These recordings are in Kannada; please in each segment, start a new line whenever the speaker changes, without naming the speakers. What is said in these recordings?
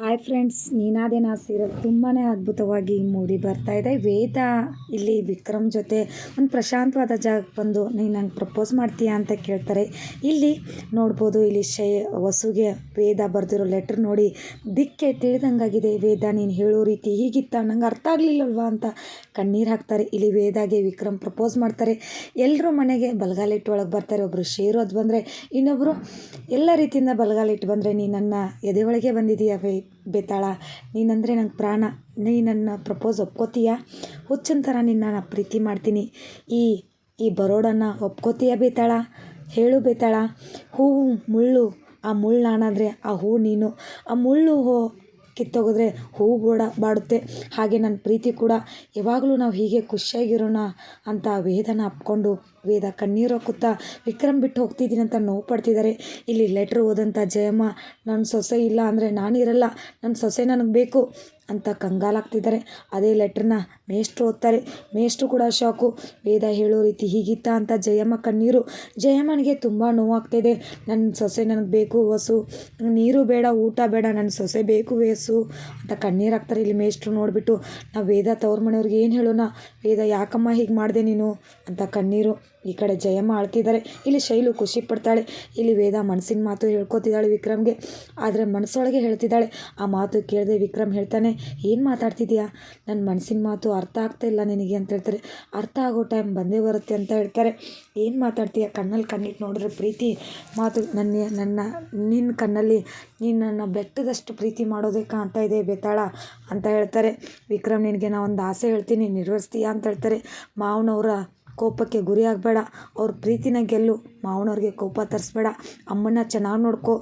ಹಾಯ್ ಫ್ರೆಂಡ್ಸ್ ನೀನಾದೇನಾ ಸೀರಿಯಲ್ ತುಂಬಾ ಅದ್ಭುತವಾಗಿ ಮೂಡಿ ಬರ್ತಾ ಇದೆ. ವೇದ ಇಲ್ಲಿ ವಿಕ್ರಮ್ ಜೊತೆ ಒಂದು ಪ್ರಶಾಂತವಾದ ಜಾಗಕ್ಕೆ ಬಂದು ನೀನು ನಂಗೆ ಪ್ರಪೋಸ್ ಮಾಡ್ತೀಯಾ ಅಂತ ಕೇಳ್ತಾರೆ. ಇಲ್ಲಿ ನೋಡ್ಬೋದು ಇಲ್ಲಿ ಶೈ, ವಸುಗೆ ವೇದ ಬರೆದಿರೋ ಲೆಟ್ರ್ ನೋಡಿ ದಿಕ್ಕೆ ತಿಳಿದಂಗಾಗಿದೆ. ವೇದ ನೀನು ಹೇಳೋ ರೀತಿ ಹೀಗಿತ್ತ, ನಂಗೆ ಅರ್ಥ ಆಗಲಿಲ್ಲಲ್ವಾ ಅಂತ ಕಣ್ಣೀರು ಹಾಕ್ತಾರೆ. ಇಲ್ಲಿ ವೇದಾಗೆ ವಿಕ್ರಮ್ ಪ್ರಪೋಸ್ ಮಾಡ್ತಾರೆ. ಎಲ್ಲರೂ ಮನೆಗೆ ಬಲಗಾಲಿಟ್ಟು ಒಳಗೆ ಬರ್ತಾರೆ. ಒಬ್ಬರು ಶೇರೋದು ಬಂದರೆ ಇನ್ನೊಬ್ಬರು ಎಲ್ಲ ರೀತಿಯಿಂದ ಬಲಗಾಲಿಟ್ಟು ಬಂದರೆ ನೀನು ನನ್ನ ಎದೆ ಒಳಗೆ ಬಂದಿದೀಯ ವೇ ಬೇತಾಳ, ನೀನಂದರೆ ನಂಗೆ ಪ್ರಾಣ, ನೀ ನನ್ನ ಪ್ರಪೋಸ್ ಒಪ್ಕೋತೀಯಾ? ಹುಚ್ಚಿನ ಥರ ನಿನ್ನ ನಾನು ಪ್ರೀತಿ ಮಾಡ್ತೀನಿ. ಈ ಈ ಬರೋಡನ್ನ ಒಪ್ಕೋತೀಯ ಬೇತಾಳ? ಹೇಳು ಬೇತಾಳ. ಹೂವು ಮುಳ್ಳು, ಆ ಮುಳ್ಳು ನಾನಾದರೆ ಆ ಹೂ ನೀನು. ಆ ಮುಳ್ಳು ಹೋ ಕಿತ್ತೋಗಿದ್ರೆ ಹೂವು ಬೋಡ ಬಾಡುತ್ತೆ. ಹಾಗೆ ನನ್ನ ಪ್ರೀತಿ ಕೂಡ. ಯಾವಾಗಲೂ ನಾವು ಹೀಗೆ ಖುಷಿಯಾಗಿರೋಣ ಅಂತ ವೇದನ ಅಪ್ಕೊಂಡು ವೇದ ಕಣ್ಣೀರು ಹಾಕುತ್ತಾ ವಿಕ್ರಮ್ ಬಿಟ್ಟು ಹೋಗ್ತಿದ್ದೀನಿ ಅಂತ ನೋವು ಪಡ್ತಿದ್ದಾರೆ ಇಲ್ಲಿ ಲೆಟ್ರ್ ಓದಂಥ ಜಯಮ್ಮ ನನ್ನ ಸೊಸೆ ಇಲ್ಲ ಅಂದರೆ ನಾನಿರಲ್ಲ. ನನ್ನ ಸೊಸೆ ನನಗೆ ಬೇಕು ಅಂತ ಕಂಗಾಲಾಗ್ತಿದ್ದಾರೆ ಅದೇ ಲೆಟ್ರನ್ನ ಮೇಷ್ಟ್ರು ಓದ್ತಾರೆ. ಮೇಷ್ಟ್ರು ಕೂಡ ಶಾಕು. ವೇದ ಹೇಳೋ ರೀತಿ ಹೀಗಿತ್ತಾ ಅಂತ ಜಯಮ್ಮ ಕಣ್ಣೀರು. ಜಯಮ್ಮನಿಗೆ ತುಂಬ ನೋವಾಗ್ತಿದೆ. ನನ್ನ ಸೊಸೆ ನನಗೆ ಬೇಕು ಹೊಸು ನೀರು ಬೇಡ, ಊಟ ಬೇಡ ನನ್ನ ಸೊಸೆ ಬೇಕು ವೇಸು ಅಂತ ಕಣ್ಣೀರು ಹಾಕ್ತಾರೆ ಇಲ್ಲಿ ಮೇಷ್ಟ್ರು ನೋಡಿಬಿಟ್ಟು. ನಾವು ವೇದ ತವ್ರ ಮನೆಯವ್ರಿಗೆ ಏನು ಹೇಳೋಣ? ವೇದ, ಯಾಕಮ್ಮ ಹೀಗೆ ಮಾಡಿದೆ ನೀನು? ಅಂತ ಕಣ್ಣೀರು. ಈ ಕಡೆ ಜಯಮ್ಮ ಆಳ್ತಿದ್ದಾರೆ ಇಲ್ಲಿ ಶೈಲು ಖುಷಿ ಪಡ್ತಾಳೆ. ಇಲ್ಲಿ ವೇದ ಮನಸ್ಸಿನ ಮಾತು ಹೇಳ್ಕೊತಿದ್ದಾಳೆ ವಿಕ್ರಮ್ಗೆ. ಆದರೆ ಮನಸ್ಸೊಳಗೆ ಹೇಳ್ತಿದ್ದಾಳೆ ಆ ಮಾತು ಕೇಳಿದೆ ವಿಕ್ರಮ್ ಹೇಳ್ತಾನೆ, ಏನು ಮಾತಾಡ್ತಿದ್ಯಾ? ನನ್ನ ಮನಸ್ಸಿನ ಮಾತು ಅರ್ಥ ಆಗ್ತಾ ಇಲ್ಲ ನಿನಗೆ ಅಂತ ಹೇಳ್ತಾರೆ. ಅರ್ಥ ಆಗೋ ಟೈಮ್ ಬಂದೇ ಬರುತ್ತೆ ಅಂತ ಹೇಳ್ತಾರೆ. ಏನು ಮಾತಾಡ್ತೀಯ? ಕಣ್ಣಲ್ಲಿ ಕಣ್ಣಿಟ್ಟು ನೋಡಿದ್ರೆ ಪ್ರೀತಿ ಮಾತು ನನ್ನ ನನ್ನ ನಿನ್ನ ಕಣ್ಣಲ್ಲಿ ನೀನು ಬೆಟ್ಟದಷ್ಟು ಪ್ರೀತಿ ಮಾಡೋದೇ ಕಾಣ್ತಾ ಇದೆ ಬೇತಾಳ ಅಂತ ಹೇಳ್ತಾರೆ. ವಿಕ್ರಮ್, ನಿನಗೆ ನಾ ಒಂದು ಆಸೆ ಹೇಳ್ತೀನಿ ನಿರ್ವಹಿಸ್ತೀಯಾ ಅಂತ ಹೇಳ್ತಾರೆ. ಮಾವನವರ ಕೋಪಕ್ಕೆ ಗುರಿ ಆಗಬೇಡ. ಅವ್ರ ಪ್ರೀತಿನ ಗೆಲ್ಲು, ಮಾವನವ್ರಿಗೆ ಕೋಪ ತರಿಸ್ಬೇಡ. ಅಮ್ಮನ್ನ ಚೆನ್ನಾಗಿ ನೋಡ್ಕೊ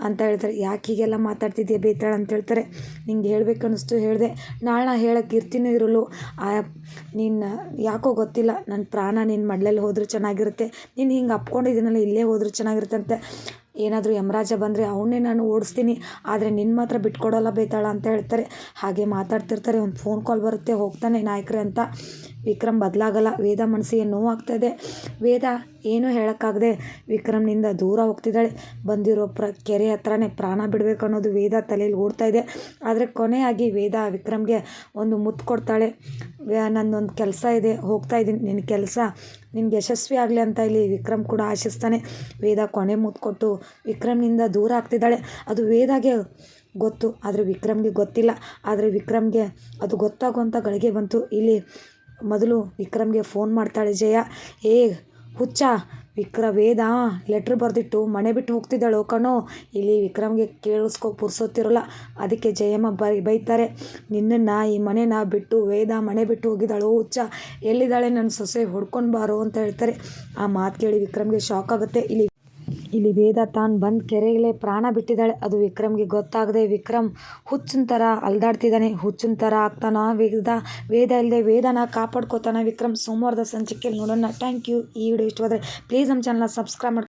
ಅಂತ ಹೇಳ್ತಾರೆ. ಯಾಕೆ ಹೀಗೆಲ್ಲ ಮಾತಾಡ್ತಿದ್ಯಾ ಬೇತಾಳ ಅಂತ ಹೇಳ್ತಾರೆ. ನಿಂಗೆ ಹೇಳ್ಬೇಕು ಅನ್ನಿಸ್ತು ಹೇಳಿದೆ. ನಾಳೆ ನಾ ಹೇಳಕ್ಕೆ ಇರ್ತೀನಿ ಇರಲು ಆ ನಿನ್ನ ಯಾಕೋ ಗೊತ್ತಿಲ್ಲ. ನನ್ನ ಪ್ರಾಣ ನಿನ್ನ ಮಡ್ಲಲ್ಲಿ ಹೋದರೂ ಚೆನ್ನಾಗಿರುತ್ತೆ. ನೀನು ಹಿಂಗೆ ಅಪ್ಕೊಂಡಿದ್ದೀನಲ್ಲ, ಇಲ್ಲೇ ಹೋದರೂ ಚೆನ್ನಾಗಿರುತ್ತೆ ಅಂತ ಏನಾದರೂ ಯಮರಾಜ ಬಂದರೆ ಅವನ್ನೇ ನಾನು ಓಡಿಸ್ತೀನಿ. ಆದರೆ ನಿನ್ನ ಮಾತ್ರ ಬಿಟ್ಕೊಡೋಲ್ಲ ಬೇತಾಳ ಅಂತ ಹೇಳ್ತಾರೆ. ಹಾಗೆ ಮಾತಾಡ್ತಿರ್ತಾರೆ. ಒಂದು ಫೋನ್ ಕಾಲ್ ಬರುತ್ತೆ. ಹೋಗ್ತಾನೆ ನಾಯಕರೇ ಅಂತ. ವಿಕ್ರಮ್ ಬದಲಾಗಲ್ಲ. ವೇದ ಮನಸ್ಸಿಗೆ ನೋವಾಗ್ತಾಯಿದೆ ವೇದ ಏನೂ ಹೇಳೋಕ್ಕಾಗದೆ ವಿಕ್ರಮ್ನಿಂದ ದೂರ ಹೋಗ್ತಿದ್ದಾಳೆ. ಬಂದಿರೋ ಪ್ರ, ಕೆರೆ ಹತ್ರನೇ ಪ್ರಾಣ ಬಿಡಬೇಕು ಅನ್ನೋದು ವೇದ ತಲೆಯಲ್ಲಿ ಓಡ್ತಾ ಇದೆ. ಆದರೆ ಕೊನೆಯಾಗಿ ವೇದ ವಿಕ್ರಮ್ಗೆ ಒಂದು ಮುತ್ತು ಕೊಡ್ತಾಳೆ. ನನ್ನೊಂದು ಕೆಲಸ ಇದೆ. ಹೋಗ್ತಾ ಇದ್ದೀನಿ. ನಿನ್ನ ಕೆಲಸ ನಿನ್ಗೆ ಯಶಸ್ವಿ ಆಗಲಿ ಅಂತ ಇಲ್ಲಿ ವಿಕ್ರಮ್ ಕೂಡ ಆಶಿಸ್ತಾನೆ. ವೇದ ಕೊನೆ ಮುತ್ತು ಕೊಟ್ಟು ವಿಕ್ರಮ್ನಿಂದ ದೂರ ಆಗ್ತಿದ್ದಾಳೆ. ಅದು ವೇದಾಗೆ ಗೊತ್ತು. ಆದರೆ ವಿಕ್ರಮ್ಗೆ ಗೊತ್ತಿಲ್ಲ. ಆದರೆ ವಿಕ್ರಮ್ಗೆ ಅದು ಗೊತ್ತಾಗುವಂಥ ಗಳಿಗೆ ಬಂತು. ಇಲ್ಲಿ ಮೊದಲು ವಿಕ್ರಮ್ಗೆ ಫೋನ್ ಮಾಡ್ತಾಳೆ ಜಯ. ಏ, ಹುಚ್ಚ ವಿಕ್ರ ವೇದ ಲೆಟ್ರ್ ಬರೆದಿಟ್ಟು ಮನೆ ಬಿಟ್ಟು ಹೋಗ್ತಿದ್ದಾಳೋ ಕಣೋ. ಇಲ್ಲಿ ವಿಕ್ರಮ್ಗೆ ಕೇಳಿಸ್ಕೊ ಪುರ್ಸೋತಿರಲ್ಲ ಅದಕ್ಕೆ ಜಯಮ್ಮ ಬೈ ಬೈತಾರೆ. ನಿನ್ನನ್ನು ಈ ಮನೆನ ಬಿಟ್ಟು ವೇದ ಮನೆ ಬಿಟ್ಟು ಹೋಗಿದ್ದಾಳು ಹುಚ್ಚ. ಎಲ್ಲಿದ್ದಾಳೆ ನನ್ನ ಸೊಸೆ? ಹೊಡ್ಕೊಂಡು ಬಾರೋ ಅಂತ ಹೇಳ್ತಾರೆ. ಆ ಮಾತು ಕೇಳಿ ವಿಕ್ರಮ್ಗೆ ಶಾಕ್ ಆಗುತ್ತೆ. ಇಲ್ಲಿ ಇಲ್ಲಿ ವೇದ ತಾನು ಬಂದು ಕೆರೆಯಲ್ಲೇ ಪ್ರಾಣ ಬಿಟ್ಟಿದ್ದಾಳೆ. ಅದು ವಿಕ್ರಮ್ಗೆ ಗೊತ್ತಾಗದೆ ವಿಕ್ರಮ್ ಹುಚ್ಚಿನ ಥರ ಅಲ್ದಾಡ್ತಿದ್ದಾನೆ. ಹುಚ್ಚಿನ ಥರ ಆಗ್ತಾನ ವೇದ ವೇದ ಇಲ್ಲದೆ ವೇದನ ಕಾಪಾಡ್ಕೋತಾನ ವಿಕ್ರಮ್ ಸೋಮವಾರದ ಸಂಚಿಕೆಯಲ್ಲಿ ನೋಡೋಣ. ಥ್ಯಾಂಕ್ ಯು ಈ ವಿಡಿಯೋ ಇಷ್ಟವಾದರೆ ಪ್ಲೀಸ್ ನಮ್ಮ ಚಾನಲ್ನ ಸಬ್ಸ್ಕ್ರೈಬ್